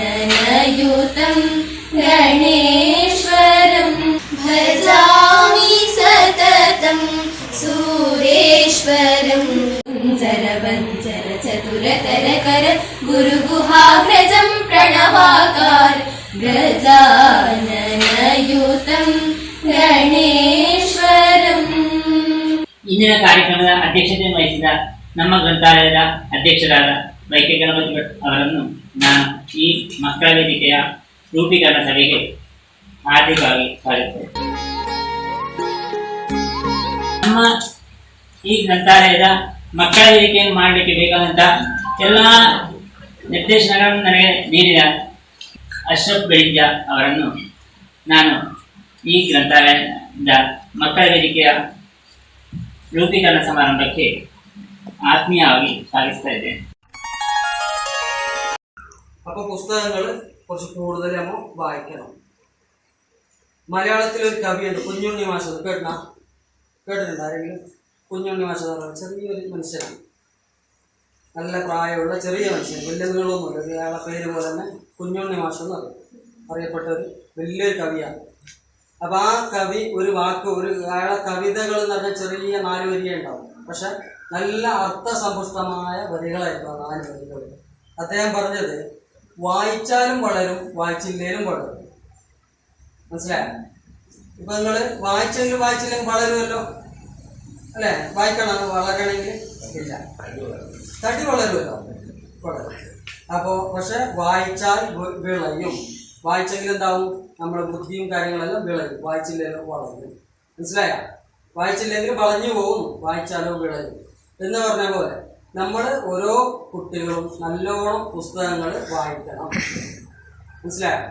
गजाननयुतं गणेश्वरं भजामि सततं सूरेश्वरं वञ्चर चतुरतरकर गुरुगुहाग्रजं प्रणवाकार गजाननयुतं गणेश्वरम् ಇಂದಿನ ಕಾರ್ಯಕ್ರಮದ ಅಧ್ಯಕ್ಷತೆಯನ್ನು ವಹಿಸಿದ ನಮ್ಮ ಗ್ರಂಥಾಲಯದ ಅಧ್ಯಕ್ಷರಾದ ವೈಕೆ ಗಣಪತಿ ಭಟ್ ಅವರನ್ನು ನಾನು ಈ ಮಕ್ಕಳಿಕೆಯ ರೂಪೀಕರಣ ಸಭೆಗೆ ಹಾರ್ದಿಕವಾಗಿ ಸ್ವಾಗತಿಸುತ್ತೇನೆ ನಮ್ಮ ಈ ಗ್ರಂಥಾಲಯದ ಮಕ್ಕಳ ವೇದಿಕೆಯನ್ನು ಮಾಡಲಿಕ್ಕೆ ಬೇಕಾದಂತಹ ಎಲ್ಲ ನಿರ್ದೇಶನಗಳನ್ನು ನನಗೆ ನೀಡಿದ ಅಶ್ರಫ್ ಬೆಳಿಂಜ ಅವರನ್ನು ನಾನು ಈ ಗ್ರಂಥಾಲಯದ ಮಕ್ಕಳ ವೇದಿಕೆಯ ರೂಪೀಕರಣ ಸಮಾರಂಭಕ್ಕೆ ಆತ್ಮೀಯವಾಗಿ ಸ್ವಾಗತಿಸ್ತಾ ಇದ್ದೇನೆ. അപ്പൊ പുസ്തകങ്ങൾ കുറച്ച് കൂടുതൽ നമ്മൾ വായിക്കണം. മലയാളത്തിൽ ഒരു കവിയുണ്ട് കുഞ്ഞുണ്ണി മാഷത്. കേട്ടണ കേട്ടിട്ടുണ്ട്? ആരെങ്കിലും? കുഞ്ഞുണ്ണി മാഷ ചെറിയൊരു മനുഷ്യനാണ്. നല്ല പ്രായമുള്ള ചെറിയ മനുഷ്യൻ വലിയ നീളമൊന്നുമില്ല അയാളെ പേര് പോലെ തന്നെ കുഞ്ഞുണ്ണി മാഷ എന്ന് പറയും. അറിയപ്പെട്ട ഒരു വലിയൊരു കവിയാണ്. അപ്പൊ ആ കവി ഒരു വാക്ക് ഒരു അയാളെ കവിതകൾ എന്ന് പറഞ്ഞാൽ ചെറിയ നാല് വരിക ഉണ്ടാവും. പക്ഷെ നല്ല അർത്ഥസമ്പുഷ്ടമായ വരികളായിരുന്നു ആ നാല് വരികൾ. അദ്ദേഹം പറഞ്ഞത് വായിച്ചാലും വളരും വായിച്ചില്ലേലും വളരും. മനസ്സിലായോ? ഇപ്പൊ നിങ്ങൾ വായിച്ചെങ്കിലും വായിച്ചില്ലെങ്കിൽ വളരുമല്ലോ? അല്ലെ? വായിക്കണം വളരണെങ്കിൽ ഇല്ല. തടി വളരുമല്ലോ? വളരും. അപ്പോൾ പക്ഷെ വായിച്ചാൽ വിളയും. വായിച്ചെങ്കിൽ എന്താവും? നമ്മുടെ ബുദ്ധിയും കാര്യങ്ങളെല്ലാം വിളയും. വായിച്ചില്ലെങ്കിലും വളരും. മനസ്സിലായ? വായിച്ചില്ലെങ്കിൽ വളഞ്ഞു പോകും വായിച്ചാലോ വിളയും. എന്ന് പറഞ്ഞ പോലെ നമ്മൾ ഓരോ കുട്ടികളും നല്ലോണം പുസ്തകങ്ങൾ വായിക്കണം. മനസ്സിലായോ?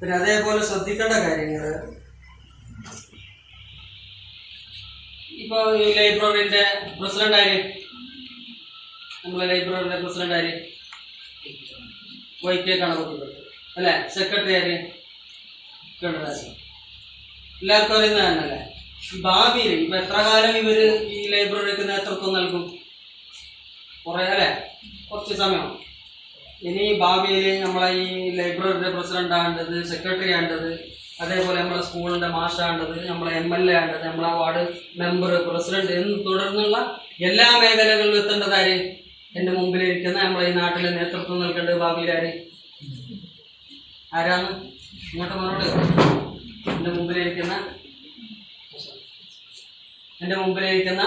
പിന്നെ അതേപോലെ ശ്രദ്ധിക്കേണ്ട കാര്യങ്ങൾ ഇപ്പൊ ഈ ലൈബ്രറിന്റെ പ്രസിഡന്റ് ആര്? നമ്മളെ ലൈബ്രറിന്റെ പ്രസിഡന്റ് ആര്? വൈ കെ കണപതി അല്ലെ? സെക്രട്ടറി ആര്? ഗണരാജ് എല്ലാവർക്കും അറിയുന്ന തന്നെയല്ലേ? ഭാവിയിൽ ഇപ്പൊ എത്ര കാലം ഇവർ ഈ ലൈബ്രറിക്ക് നേതൃത്വം നൽകും? കുറെ അല്ലേ കുറച്ച് സമയം. ഇനി ഭാവിയിൽ നമ്മളെ ഈ ലൈബ്രറിയുടെ പ്രസിഡന്റ് ആണ്ടത് സെക്രട്ടറി ആണ്ടത് അതേപോലെ നമ്മളെ സ്കൂളിന്റെ മാഷാണ്ടത് നമ്മളെ എം എൽ എ ആണ്ടത് നമ്മളെ വാർഡ് മെമ്പർ പ്രസിഡന്റ് എന്ന് തുടർന്നുള്ള എല്ലാ മേഖലകളിലും എത്തേണ്ടത് ആര്? മുമ്പിൽ ഇരിക്കുന്ന നമ്മളെ ഈ നാട്ടിലെ നേതൃത്വം നൽകേണ്ടത് ഭാവിയിൽ ആര്? ആരാണ്? ഇങ്ങോട്ട് മറുപടി എന്റെ മുമ്പിലിരിക്കുന്ന എന്റെ മുമ്പിലിരിക്കുന്ന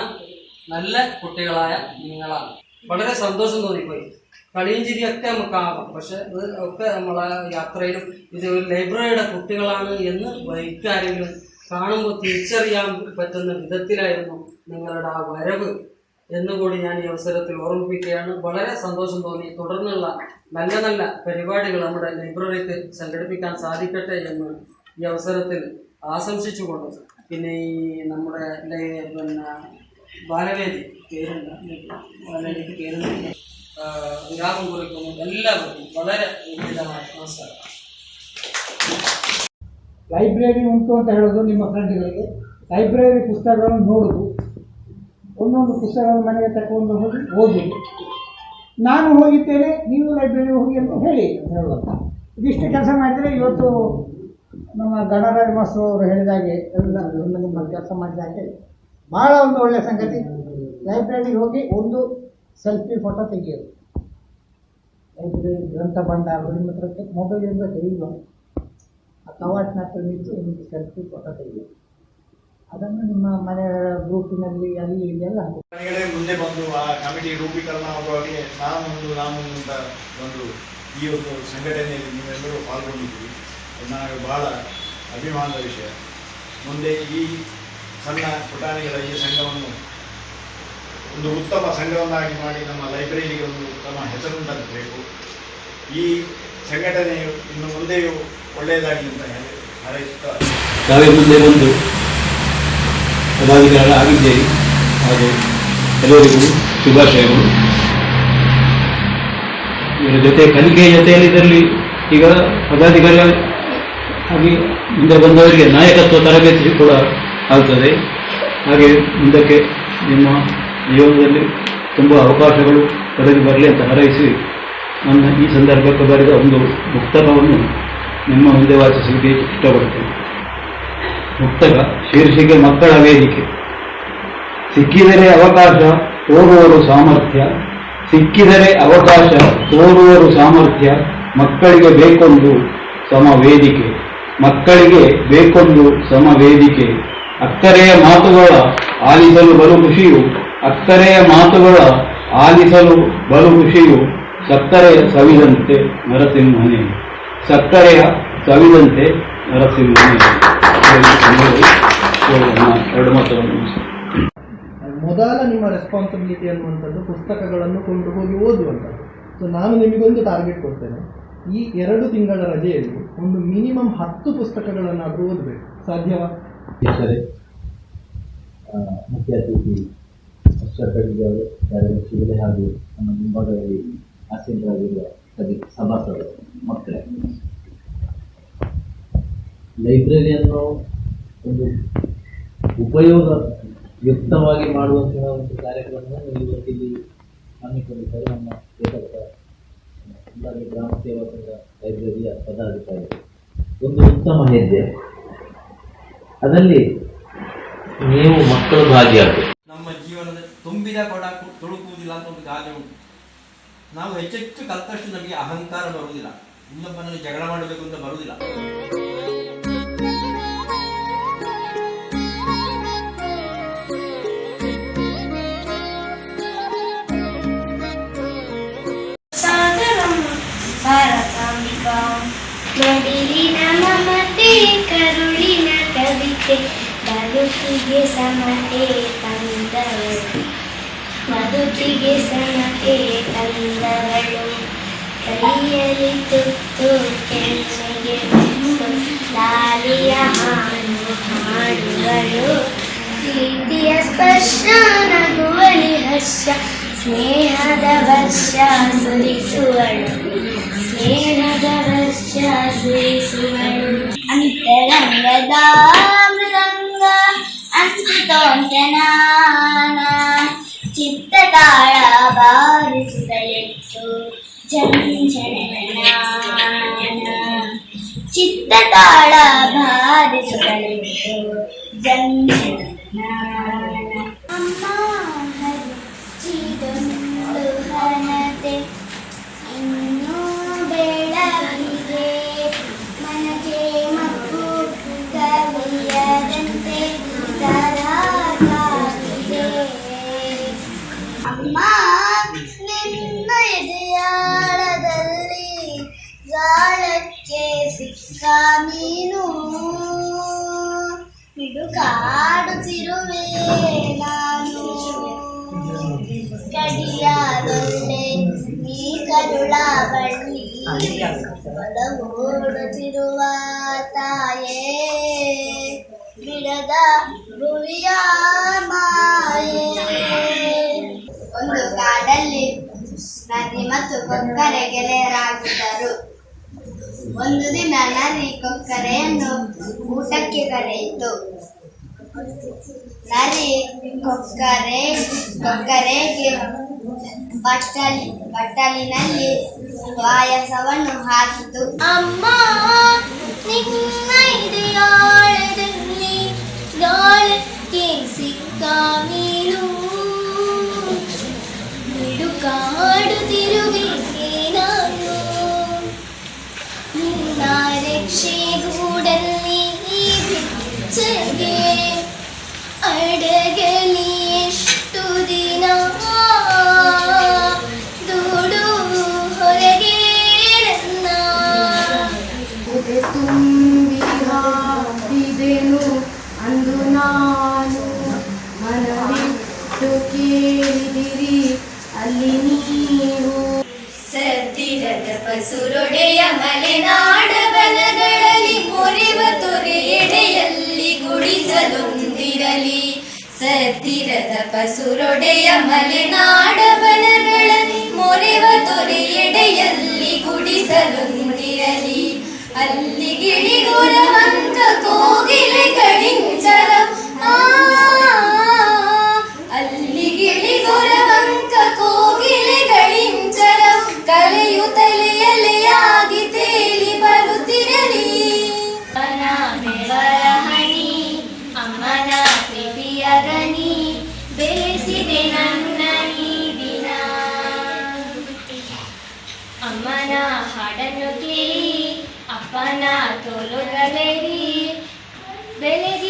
നല്ല കുട്ടികളായ നിങ്ങളാണ്. വളരെ സന്തോഷം തോന്നിപ്പോയി. കളിയും ചിരിയൊക്കെ നമുക്ക് ആവാം. പക്ഷെ ഒക്കെ നമ്മളെ യാത്രയിലും ഇത് ഒരു ലൈബ്രറിയുടെ കുട്ടികളാണ് എന്ന് വൈകാരെങ്കിലും കാണുമ്പോൾ തിരിച്ചറിയാൻ പറ്റുന്ന വിധത്തിലായിരുന്നു നിങ്ങളുടെ ആ വരവ് എന്നുകൂടി ഞാൻ ഈ അവസരത്തിൽ ഓർമ്മിപ്പിക്കുകയാണ്. വളരെ സന്തോഷം തോന്നി. തുടർന്നുള്ള നല്ല നല്ല പരിപാടികൾ നമ്മുടെ ലൈബ്രറിക്ക് സംഘടിപ്പിക്കാൻ സാധിക്കട്ടെ എന്ന് ഈ അവസരത്തിൽ ആശംസിച്ചുകൊണ്ട് പിന്നെ ഈ നമ്മുടെ പിന്നെ ബാലവേദി പേരുണ്ട് ബാലവേദിക്ക് പേരുണ്ട് വിരാമം കുറിക്കുന്നു എല്ലാവർക്കും വളരെ ഉചിതമായ നമസ്കാരം ಲೈಬ್ರರಿ ಉಂಟು ಅಂತ ಹೇಳೋದು ನಿಮ್ಮ ಫ್ರೆಂಡ್ಗಳಿಗೆ ಲೈಬ್ರರಿ ಪುಸ್ತಕಗಳನ್ನು ನೋಡೋದು ಒಂದೊಂದು ಪುಸ್ತಕಗಳನ್ನು ಮನೆಗೆ ತಗೊಂಡು ಹೋಗಿ ಓದುದು ನಾನು ಹೋಗಿದ್ದೇನೆ ನೀವು ಲೈಬ್ರರಿ ಹೋಗಿ ಅಂತ ಹೇಳಿ ಅಂತ ಹೇಳುವಂತ ಇದಿಷ್ಟು ಕೆಲಸ ಮಾಡಿದರೆ ಇವತ್ತು ನಮ್ಮ ಗಣರಾಜ ಮಾಸ್ಟರ್ ಅವರು ಹೇಳಿದಾಗೆ ಎಲ್ಲ ನಿಮ್ಮ ನಿಮ್ಮ ಕೆಲಸ ಮಾಡಿದಾಗೆ ಭಾಳ ಒಂದು ಒಳ್ಳೆಯ ಸಂಗತಿ. ಲೈಬ್ರರಿಗೆ ಹೋಗಿ ಒಂದು ಸೆಲ್ಫಿ ಫೋಟೋ ತೆಗೆಯೋದು. ಲೈಬ್ರರಿ ಗ್ರಂಥ ಭಂಡಾರ ನಿಮ್ಮ ಹತ್ರ ಮೊಬೈಲ್ ತೆಗೆಯುವ ಆ ಕವಾಟ್ನ ಹತ್ರ ನಿಂತು ಒಂದು ಸೆಲ್ಫಿ ಫೋಟೋ ತೆಗೆಯೋದು. ಅದನ್ನು ನಿಮ್ಮ ಮನೆಯ ಗ್ರೂಪಿನಲ್ಲಿ ಅಲ್ಲಿ, ಇಲ್ಲಿ ಎಲ್ಲ ಮುಂದೆ ಬಂದು ಆ ಕಮಿಟಿ ರೂಪೀಕರಣ ಆಗುವಾಗೆ ನಾನೊಂದು ನಾನೊಂದು ಅಂತ ಒಂದು ಈ ಒಂದು ಸಂಘಟನೆಯಲ್ಲಿ ನೀವೆಲ್ಲರೂ ಪಾಲ್ಗೊಂಡಿದ್ದೀವಿ ನನಗೆ ಬಹಳ ಅಭಿಮಾನದ ವಿಷಯ. ಮುಂದೆ ಈ ಸಣ್ಣ ಪುಟಾಣಿಗಳ ಈ ಸಂಘವನ್ನು ಒಂದು ಉತ್ತಮ ಸಂಘವನ್ನಾಗಿ ಮಾಡಿ ನಮ್ಮ ಲೈಬ್ರರಿಗೆ ಒಂದು ಉತ್ತಮ ಹೆಸರು ತರಬೇಕು ಈ ಸಂಘಟನೆಯು ಇನ್ನು ಮುಂದೆಯೂ ಒಳ್ಳೆಯದಾಗಿ ಅಂತ ನಾವೇ ಮುಂದೆ ಬಂದು ಪದಾಧಿಕಾರ ಆಗಿದ್ದೇವೆ. ಹಾಗೂ ಎಲ್ಲರಿಗೂ ಶುಭಾಶಯಗಳು. ಇದರ ಜೊತೆ ಕಲಿಕೆಯ ಜೊತೆಯಲ್ಲಿ ಈಗ ಪದಾಧಿಕಾರಿ ಆಗಿ ಮುಂದೆ ಬಂದವರಿಗೆ ನಾಯಕತ್ವ ತರಬೇತಿ ಕೂಡ ಆಗ್ತದೆ. ಹಾಗೆ ಮುಂದಕ್ಕೆ ನಿಮ್ಮ ಜೀವನದಲ್ಲಿ ತುಂಬ ಅವಕಾಶಗಳು ಒದಗಿ ಬರಲಿ ಅಂತ ಹಾರೈಸಿ, ನನ್ನ ಈ ಸಂದರ್ಭಕ್ಕೆ ಬರೆದ ಒಂದು ಮುಕ್ತಕವನ್ನು ನಿಮ್ಮ ಮುಂದೆ ವಾಚಿಸಲಿಕ್ಕೆ ಇಷ್ಟಪಡ್ತೇನೆ ಮುಕ್ತಕ ಶೀರ್ಷಿಕೆ ಮಕ್ಕಳ ವೇದಿಕೆ. ಸಿಕ್ಕಿದರೆ ಅವಕಾಶ ತೋರುವರು ಸಾಮರ್ಥ್ಯ. ಸಿಕ್ಕಿದರೆ ಅವಕಾಶ ತೋರುವರು ಸಾಮರ್ಥ್ಯ. ಮಕ್ಕಳಿಗೆ ಬೇಕೊಂದು ಸಮ ವೇದಿಕೆ ಮಕ್ಕಳಿಗೆ ಬೇಕೊಂದು ಸಮ ವೇದಿಕೆ ಅಕ್ಕರೆಯ ಮಾತುಗಳ ಆಲಿಸಲು ಬಲು ಖುಷಿಯು ಅಕ್ಕರೆಯ ಮಾತುಗಳ ಆಲಿಸಲು ಬಲು ಖುಷಿಯು ಸಕ್ಕರೆಯ ಸವಿದಂತೆ ನರಸಿಂಹನೇ. ಸಕ್ಕರೆಯ ಸವಿದಂತೆ ನರಸಿಂಹನೇ. ಎರಡು. ಮೊದಲ ನಿಮ್ಮ ರೆಸ್ಪಾನ್ಸಿಬಿಲಿಟಿ ಅನ್ನುವಂಥದ್ದು ಪುಸ್ತಕಗಳನ್ನು ಕೊಂಡು ಹೋಗಿ ಓದುವಂಥದ್ದು. ಸೊ ನಾನು ನಿಮಗೊಂದು ಟಾರ್ಗೆಟ್ ಕೊಡ್ತೇನೆ. ಈ ಎರಡು ತಿಂಗಳ ರಜೆಯಲ್ಲಿ ಒಂದು ಮಿನಿಮಮ್ ಹತ್ತು ಪುಸ್ತಕಗಳನ್ನಾದರೂ ಓದಬೇಕು. ಸಾಧ್ಯವಾ? ಮುಖ್ಯ ಅತಿಥಿ ಅಶ್ವರ್ ಸಿಗದೆ ಅವರು ಹಾಗೂ ನಮ್ಮ ಮುಂಭಾಗದಲ್ಲಿ ಆಸೀನರಾಗಿರುವ ಸಭೆ- ಸಭಾಸದರು, ಮಕ್ಕಳೇ. ಲೈಬ್ರರಿಯನ್ನು ಒಂದು ಉಪಯೋಗಯುಕ್ತವಾಗಿ ಮಾಡುವಂತಹ ಒಂದು ಕಾರ್ಯಕ್ರಮವನ್ನು ಇವತ್ತಿಲ್ಲಿ ಹಮ್ಮಿಕೊಂಡಿದ್ದಾರೆ ನಮ್ಮ ಕುಂದಾಪುರ ಗ್ರಾಮ ಸೇವಾ ಸಂಘ ಲೈಬ್ರರಿಯ ಪದಾಧಿಕಾರಿಗಳು ಒಂದು ಉತ್ತಮ ಹೆಜ್ಜೆ. ಅದರಲ್ಲಿ ನೀವು ಮಕ್ಕಳು ಭಾಗಿಯಾಗಬೇಕು. ನಮ್ಮ ಜೀವನದಲ್ಲಿ ತುಂಬಿದ ಕೊಡ ತೊಳುಕುವುದಿಲ್ಲ ಅಂತ ಒಂದು ಗಾದೆ ಉಂಟು. ನಾವು ಹೆಚ್ಚೆಚ್ಚು ಕಲ್ತಷ್ಟು ನಮಗೆ ಅಹಂಕಾರ ಬರುವುದಿಲ್ಲ. ಇನ್ನೊಬ್ಬನಲ್ಲಿ ಜಗಳ ಮಾಡಬೇಕು ಅಂತ ಬರುವುದಿಲ್ಲ. ಕವಿತೆ ಬದುಕಿಗೆ ಸಮತೆ ತಂದವಳು. ಬದುಕಿಗೆ ಸಮತೆ ತಂದವಳು. ಕೈಯಲ್ಲಿ ತುತ್ತು, ಕೆನ್ನೆಗೆ ಲಾಲಿಯ ಹಾಡು, ಹಾಡುಗಳು. ಪ್ರೀತಿಯ ಸ್ಪರ್ಶ, ನಗುವಳಿ ಹರ್ಷ, ಸ್ನೇಹದ ವರ್ಷ ಸುರಿಸುವಳು. ಸ್ನೇಹದ ವರ್ಷ ಸುರಿಸುವಳು. ಅಂತರಂಗದ ಅನ್ಸುತ್ತೋಂಚನ ಚಿತ್ತತಾಳ ಬಾರಿಸುತ್ತಲಿತ್ತು ಜಂಜನ ಚಿತ್ತತಾಳ ಬಾರಿಸುತ್ತಲಿತ್ತು ಜಂಜನ ನೀನು ಹಿಡುಕಾಡುತ್ತಿರುವೆ ನಾನು. ಕಡಿಯಾದೊಳ್ಳೆ ನೀ ಕರುಳ ಬಳ್ಳಿ ಒಳಗೂಡುತ್ತಿರುವ ತಾಯೇ. ಬಿಡದ ಭುವಿಯ ಮಾಯೇ. ಒಂದು ಕಾಡಲ್ಲಿ ನದಿ ಮತ್ತು ಕೊಕ್ಕರೆ ಗೆಳೆಯರಾಗಿದ್ದರು. ಒಂದು ದಿನ ನರಿ ಕೊಕ್ಕರೆಯನ್ನು ಊಟಕ್ಕೆ ಕರೆಯಿತು. ನರಿ ಕೊಕ್ಕರೆ, ಕೊಕ್ಕರೆಗೆ ಬಟ್ಟಲಿ, ಬಟ್ಟಲಿನಲ್ಲಿ ಪಾಯಸವನ್ನು ಹಾಕಿತು. ಅಮ್ಮ, ನಿನ್ನ ಇದೆಯಾಳದಲ್ಲಿ ಯಾಳಕ್ಕೆ ಸಿಕ್ಕ ശേഖൂടൻ നീ അടകലീ ಗುಡಿಸಲೊಂದಿರಲಿ ಅಲ್ಲಿ ಗಿಳಿಗುರವಂತ ಕೋಗಿಲೆಗಳಿಂಚರ ಆ ಅಲ್ಲಿ ಗಿಳಿಗುರವಂತ ತೋಳುಗಳೇರಿ ಬೆಳೆದಿದೆ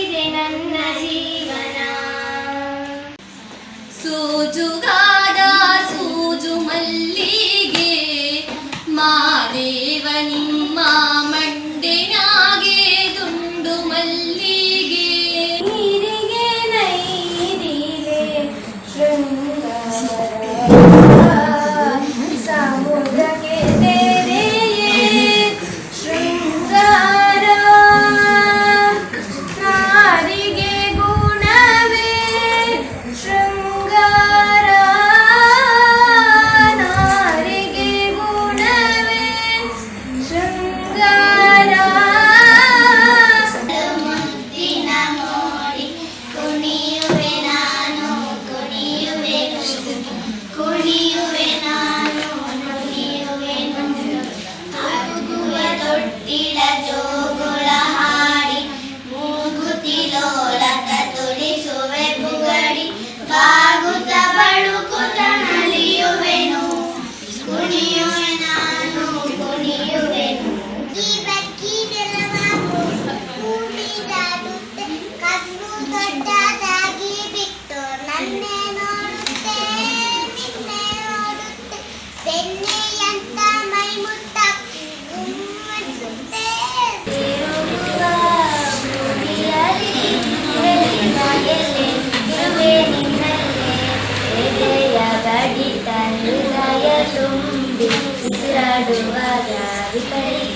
ವಿಪರೀತ ಪರಿಹಾರ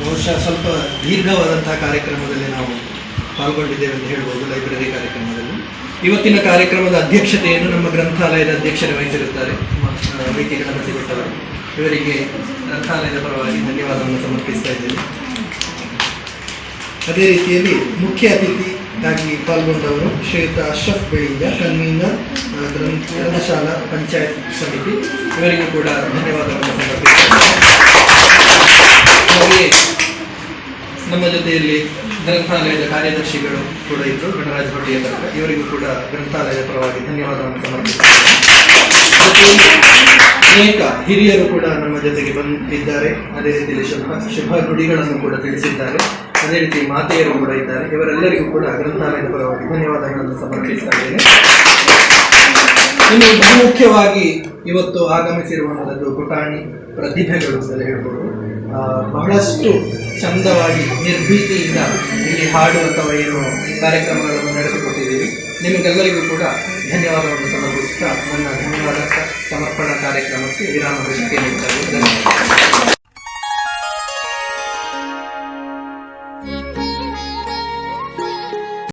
ಬಹುಶಃ ಸ್ವಲ್ಪ ದೀರ್ಘವಾದಂತಹ ಕಾರ್ಯಕ್ರಮದಲ್ಲಿ ನಾವು ಪಾಲ್ಗೊಂಡಿದ್ದೇವೆ ಅಂತ ಹೇಳ್ಬೋದು, ಲೈಬ್ರರಿ ಕಾರ್ಯಕ್ರಮದಲ್ಲಿ. ಇವತ್ತಿನ ಕಾರ್ಯಕ್ರಮದ ಅಧ್ಯಕ್ಷತೆಯನ್ನು ನಮ್ಮ ಗ್ರಂಥಾಲಯದ ಅಧ್ಯಕ್ಷರು ವಹಿಸಿರುತ್ತಾರೆ. ವಿ ಸಿಗುತ್ತವೆ. ಇವರಿಗೆ ಗ್ರಂಥಾಲಯದ ಪರವಾಗಿ ಧನ್ಯವಾದವನ್ನು ಸಮರ್ಪಿಸ್ತಾ ಇದ್ದೇನೆ. ಅದೇ ರೀತಿಯಲ್ಲಿ ಮುಖ್ಯ ಅತಿಥಿಯಾಗಿ ಪಾಲ್ಗೊಂಡವರು ಶ್ರೀಯುತ ಅಶ್ರಫ್ ಬೆಳಿಂಗ ಗ್ರಂಥ ಗ್ರಂಥಶಾಲಾ ಪಂಚಾಯತ್ ಸಮಿತಿ. ಇವರಿಗೂ ಕೂಡ ಧನ್ಯವಾದವನ್ನು ಸಮರ್ಪಿಸಿದ್ದಾರೆ ಹಾಗೆಯೇ ನಮ್ಮ ಜೊತೆಯಲ್ಲಿ ಗ್ರಂಥಾಲಯದ ಕಾರ್ಯದರ್ಶಿಗಳು ಕೂಡ ಇದ್ದರು. ಗಣರಾಜ್ ತನಕ ಇವರಿಗೂ ಕೂಡ ಗ್ರಂಥಾಲಯದ ಪರವಾಗಿ ಧನ್ಯವಾದವನ್ನು ಜೊತೆಯಲ್ಲಿ ಅನೇಕ ಹಿರಿಯರು ಕೂಡ ನಮ್ಮ ಜೊತೆಗೆ ಬಂದಿದ್ದಾರೆ. ಅದೇ ರೀತಿಯಲ್ಲಿ ಶುಭ ಶುಭ ನುಡಿಗಳನ್ನು ಕೂಡ ತಿಳಿಸಿದ್ದಾರೆ. ಅದೇ ರೀತಿ ಮಾತೆಯರು ಕೂಡ ಇದ್ದಾರೆ. ಇವರೆಲ್ಲರಿಗೂ ಕೂಡ ಗ್ರಂಥಾಲಯದ ಪರವಾಗಿ ಧನ್ಯವಾದಗಳನ್ನು ಸಮರ್ಪಿಸ್ತಾ ಇನ್ನು ಬಹುಮುಖ್ಯವಾಗಿ ಇವತ್ತು ಆಗಮಿಸಿರುವಂಥದ್ದು ಪುಟಾಣಿ ಪ್ರತಿಭೆಗಳು ಅಂತ ಹೇಳ್ಬೋದು. ಬಹಳಷ್ಟು ಚಂದವಾಗಿ ನಿರ್ಭೀತಿಯಿಂದ ಇಲ್ಲಿ ಹಾಡು ಅಥವಾ ಏನು ಕಾರ್ಯಕ್ರಮಗಳನ್ನು ನಡೆಸಿಕೊಟ್ಟಿದ್ದೀವಿ. ನಿಮಗೆಲ್ಲರಿಗೂ ಕೂಡ ಧನ್ಯವಾದವನ್ನು ಸಮರ್ಪಿಸುತ್ತಾ ನನ್ನ ಧನ್ಯವಾದ ಸಮರ್ಪಣಾ ಕಾರ್ಯಕ್ರಮಕ್ಕೆ ವಿರಾಮ ಧನ್ಯವಾದ